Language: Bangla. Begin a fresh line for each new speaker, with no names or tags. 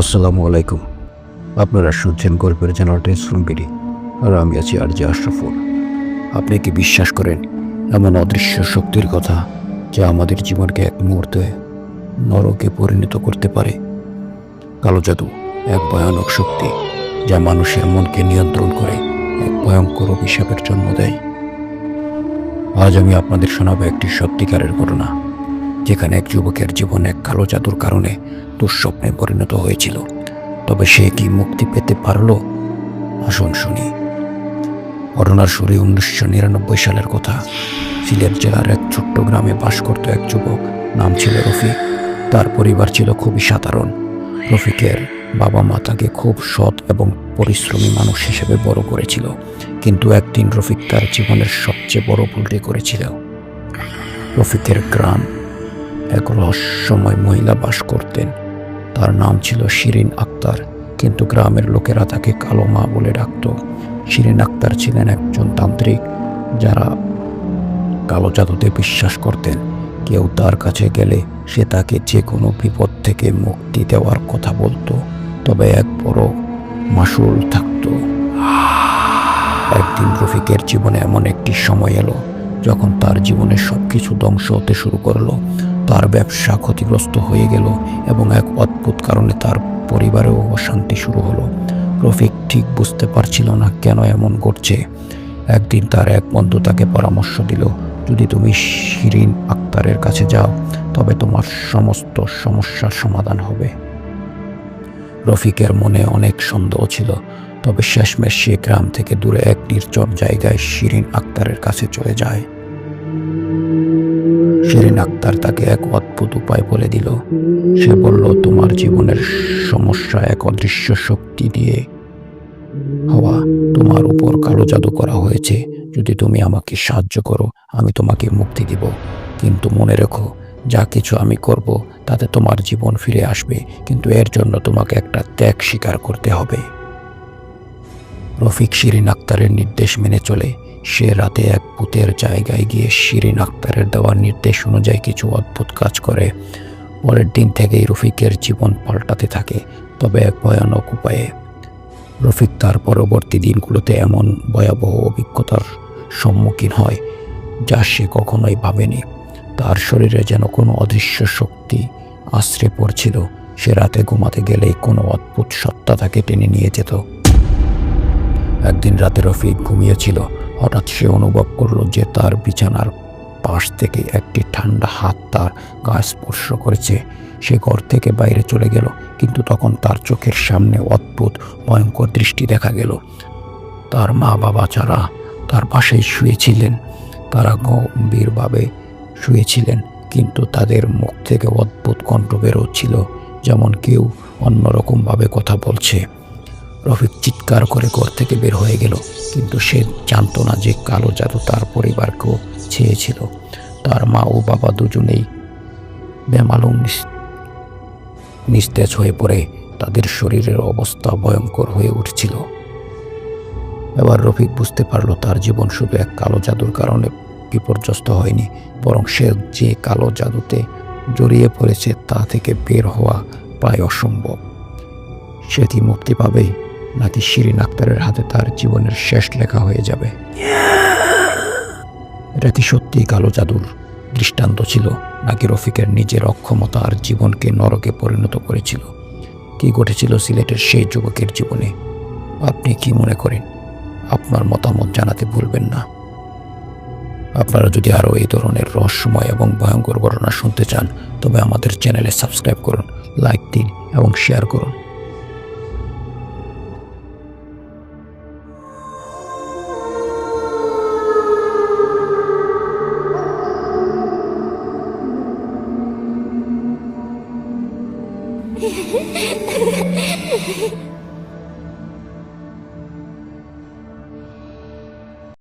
আসসালামু আলাইকুম। আপনারা শুনছেন গল্পের চ্যানেলটি শ্রমবিড়ি আর আমি আছি আর জে আশরাফুল। আপনি কি বিশ্বাস করেন, এমন অদৃশ্য শক্তির কথা যা আমাদের জীবনকে এক মুহূর্তে নরকে পরিণত করতে পারে? কালো জাদু, এক ভয়ানক শক্তি যা মানুষের মনকে নিয়ন্ত্রণ করে এক ভয়ঙ্কর অভিশাপের জন্ম দেয়। আজ আমি আপনাদের শোনাবো একটি সত্যিকারের ঘটনা, যেখানে এক যুবকের জীবন এক কালো জাদুর কারণে দুঃস্বপ্নে পরিণত হয়েছিল। তবে সে কি মুক্তি পেতে পারল? আসুন শুনি। ঘটনার শুরু উনিশশো নিরানব্বই সালের কথা। সিলেট জেলার এক ছোট্ট গ্রামে বাস করত এক যুবক, নাম ছিল রফিক। তার পরিবার ছিল খুবই সাধারণ। রফিকের বাবা মা তাকে খুব সৎ এবং পরিশ্রমী মানুষ হিসেবে বড় করেছিল। কিন্তু একদিন রফিক তার জীবনের সবচেয়ে বড় ভুলটি করেছিল। রফিকের গ্রাম, এক রহস্যময় মহিলা বাস করতেন। তার নাম ছিল শিরিন আক্তার, কিন্তু গ্রামের লোকেরা তাকে কালো মা বলে ডাকত। শিরিন আক্তার ছিলেন একজন তান্ত্রিক যারা কালো জাদুতে বিশ্বাস করতেন। কেউ তার কাছে গেলে সে তাকে যে কোনো বিপদ থেকে মুক্তি দেওয়ার কথা বলতো। তবে এক বড় মাসুল থাকতো। একদিন রফিকের জীবনে এমন একটি সময় এলো, যখন তার জীবনের সব কিছু ধ্বংস হতে শুরু করল। তার ব্যবসা ক্ষতিগ্রস্ত হয়ে গেল এবং এক অদ্ভুত কারণে তার পরিবারেও অশান্তি শুরু হলো। রফিক ঠিক বুঝতে পারছিল না কেন এমন ঘটছে। একদিন তার এক বন্ধু তাকে পরামর্শ দিল, যদি তুমি শিরিন আক্তারের কাছে যাও, তবে তোমার সমস্ত সমস্যার সমাধান হবে। রফিকের মনে অনেক সন্দেহ ছিল। তবে শেষমেশ সে গ্রাম থেকে দূরে এক নির্জন জায়গায় শিরিন আক্তারের কাছে চলে যায়। শিরিন আক্তার তাকে এক অদ্ভুত উপায় বলে দিল। সে বলল, তোমার জীবনের সমস্যা এক অদৃশ্য শক্তি দিয়ে হওয়া। তোমার উপর কালো জাদু করা হয়েছে। যদি তুমি আমাকে সাহায্য করো, আমি তোমাকে মুক্তি দিব। কিন্তু মনে রেখো, যা কিছু আমি করব, তাতে তোমার জীবন ফিরে আসবে। কিন্তু এর জন্য তোমাকে একটা ত্যাগ স্বীকার করতে হবে। রফিক শিরিন আক্তারের নির্দেশ মেনে চলে। সে রাতে এক ভূতের জায়গায় গিয়ে শিরিন আক্তারের দেওয়ার নির্দেশ অনুযায়ী কিছু অদ্ভুত কাজ করে। পরের দিন থেকেই রফিকের জীবন পাল্টাতে থাকে, তবে এক ভয়ানক উপায়ে। রফিক তার পরবর্তী দিনগুলোতে এমন ভয়াবহ অভিজ্ঞতার সম্মুখীন হয়, যা সে কখনোই ভাবেনি। তার শরীরে যেন কোনো অদৃশ্য শক্তি আশ্রে পড়ছিল। সে রাতে ঘুমাতে গেলেই কোনো অদ্ভুত সত্তা তাকে টেনে নিয়ে যেত। একদিন রাতে রফিক ঘুমিয়েছিল। হঠাৎ সে অনুভব করল যে তার বিছানার পাশ থেকে একটি ঠান্ডা হাত তার গা স্পর্শ করেছে। সে ঘর থেকে বাইরে চলে গেল, কিন্তু তখন তার চোখের সামনে অদ্ভুত, ভয়ঙ্কর দৃষ্টি দেখা গেল। তার মা বাবা ছাড়া তার পাশেই শুয়েছিলেন, তারা গম্ভীরভাবে শুয়েছিলেন, কিন্তু তাদের মুখ থেকে অদ্ভুত কণ্ঠ বেরোচ্ছিল, যেমন কেউ অন্যরকমভাবে কথা বলছে। রফিক চিৎকার করে ঘর থেকে বের হয়ে গেল, কিন্তু সে জানতো না যে কালো জাদু তার পরিবারকেও ছেয়েছিল তার মা ও বাবা দুজনেই বেমালুম নিস- নিস্তেজ হয়ে পড়ে। তাদের শরীরের অবস্থা ভয়ঙ্কর হয়ে উঠছিল। এবার রফিক বুঝতে পারল তার জীবন শুধু এক কালো জাদুর কারণে বিপর্যস্ত হয়নি, বরং সে যে কালো জাদুতে জড়িয়ে পড়েছে তা থেকে বের হওয়া প্রায় অসম্ভব। সে কি মুক্তি পাবে? নাকি শিরিন আক্তারের হাতে তার জীবনের শেষ লেখা হয়ে যাবে। এটা কি সত্যি কালো জাদুর দৃষ্টান্ত ছিল। নাকি রফিকের নিজের অক্ষমতা আর জীবনকে নরকে পরিণত করেছিল? কি ঘটেছিল সিলেটের সেই যুবকের জীবনে? আপনি কি মনে করেন? আপনার মতামত জানাতে ভুলবেন না। আপনারা যদি আরও এই ধরনের রহস্যময় এবং ভয়ঙ্কর ঘটনা শুনতে চান, তবে আমাদের চ্যানেলে সাবস্ক্রাইব করুন, লাইক দিন এবং শেয়ার করুন। Hehehehe